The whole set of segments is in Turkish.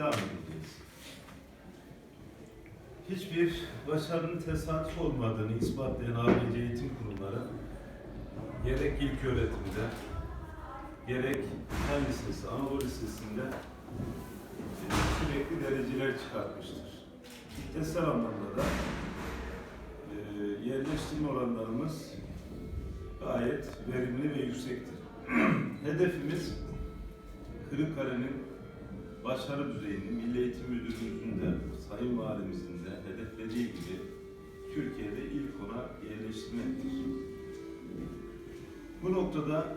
devam edeceğiz. Hiçbir başarının tesadüf olmadığını ispatlayan ABC eğitim kurumları gerek ilk öğretimde gerek fen lisesi, Anadolu Lisesi'nde sürekli dereceler çıkartmıştır. Kitlesel anlamda da e, yerleştirme oranlarımız gayet verimli ve yüksektir. Hedefimiz Kırıkkale'nin başarı düzeyini Milli Eğitim Müdürlüğümüzün de Sayın Valimizin de hedeflediği gibi Türkiye'de ilk ona yerleştirmektir. Bu noktada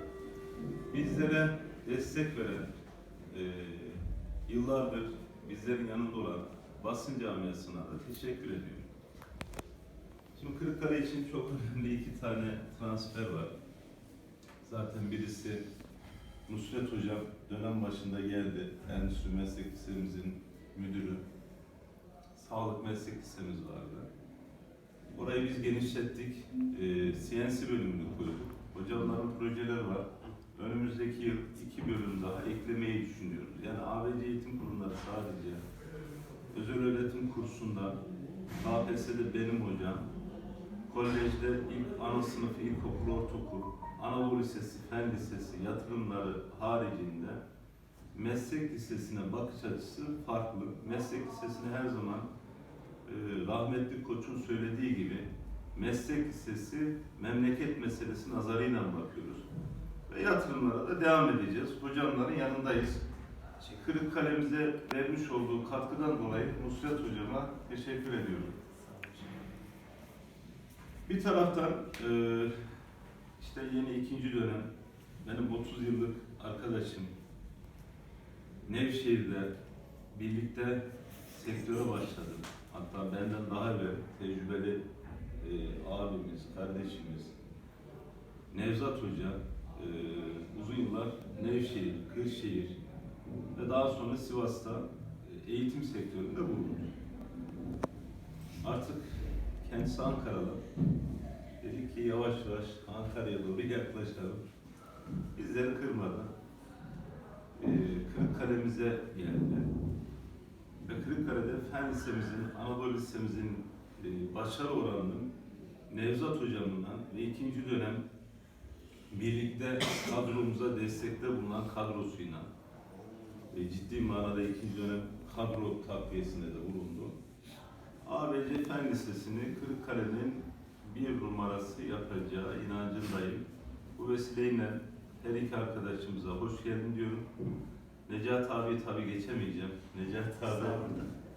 bizlere destek veren, e, yıllardır bizlerin yanında olan basın camiasına da teşekkür ediyorum. Şimdi Kırıkkale için çok önemli iki tane transfer var. Zaten birisi Nusret Hocam dönem başında geldi. Endüstri Meslek Lisemizin müdürü. Sağlık Meslek Lisemiz vardı. Orayı biz genişlettik. E, CNC bölümünü koyduk. Hocamların projeleri var. Önümüzdeki yıl iki bölüm daha eklemeyi düşünüyoruz. Yani ABC eğitim kurumları sadece özel öğretim kursunda KPSS'de benim hocam, kolejde ilk ana sınıfı, ilkokul, ortaokul, Anadolu Lisesi, Fen Lisesi, yatırımları haricinde meslek lisesine bakış açısı farklı. Meslek lisesine her zaman e, rahmetli koçun söylediği gibi meslek lisesi memleket meselesi nazarıyla bakıyoruz. Ve yatırımlara da devam edeceğiz. Hocamların yanındayız. Kırıkkale'mize vermiş olduğu katkıdan dolayı Nusret Hocama teşekkür ediyorum. Bir taraftan e, işte yeni ikinci dönem benim 30 yıllık arkadaşım Nevşehir'de birlikte sektöre başladım. Hatta benden daha evvel tecrübeli e, abimiz, kardeşimiz Nevzat Hoca e, uzun yıllar Nevşehir, Kırşehir ve daha sonra Sivas'ta e, eğitim sektöründe bulundu. Artık kendisi Ankaralı. Yavaş yavaş Ankara'ya doğru yaklaşalım. Bizleri kırmadan e, Kırıkkale'mize geldi. Ve Kırıkkale'de Fen Lisemizin, Anadolu Lisemizin e, başarı oranının Nevzat Hocam'ından ve ikinci dönem birlikte kadromuza destekte bulunan kadrosuyla e, ciddi manada ikinci dönem kadro takviyesinde de bulundu. ABC Fen Lisesi'ni Kırıkkale'nin bir numarası yapacağı inancındayım. Bu vesileyle her iki arkadaşımıza hoş geldin diyorum. Necat abi tabi geçemeyeceğim. Necat abi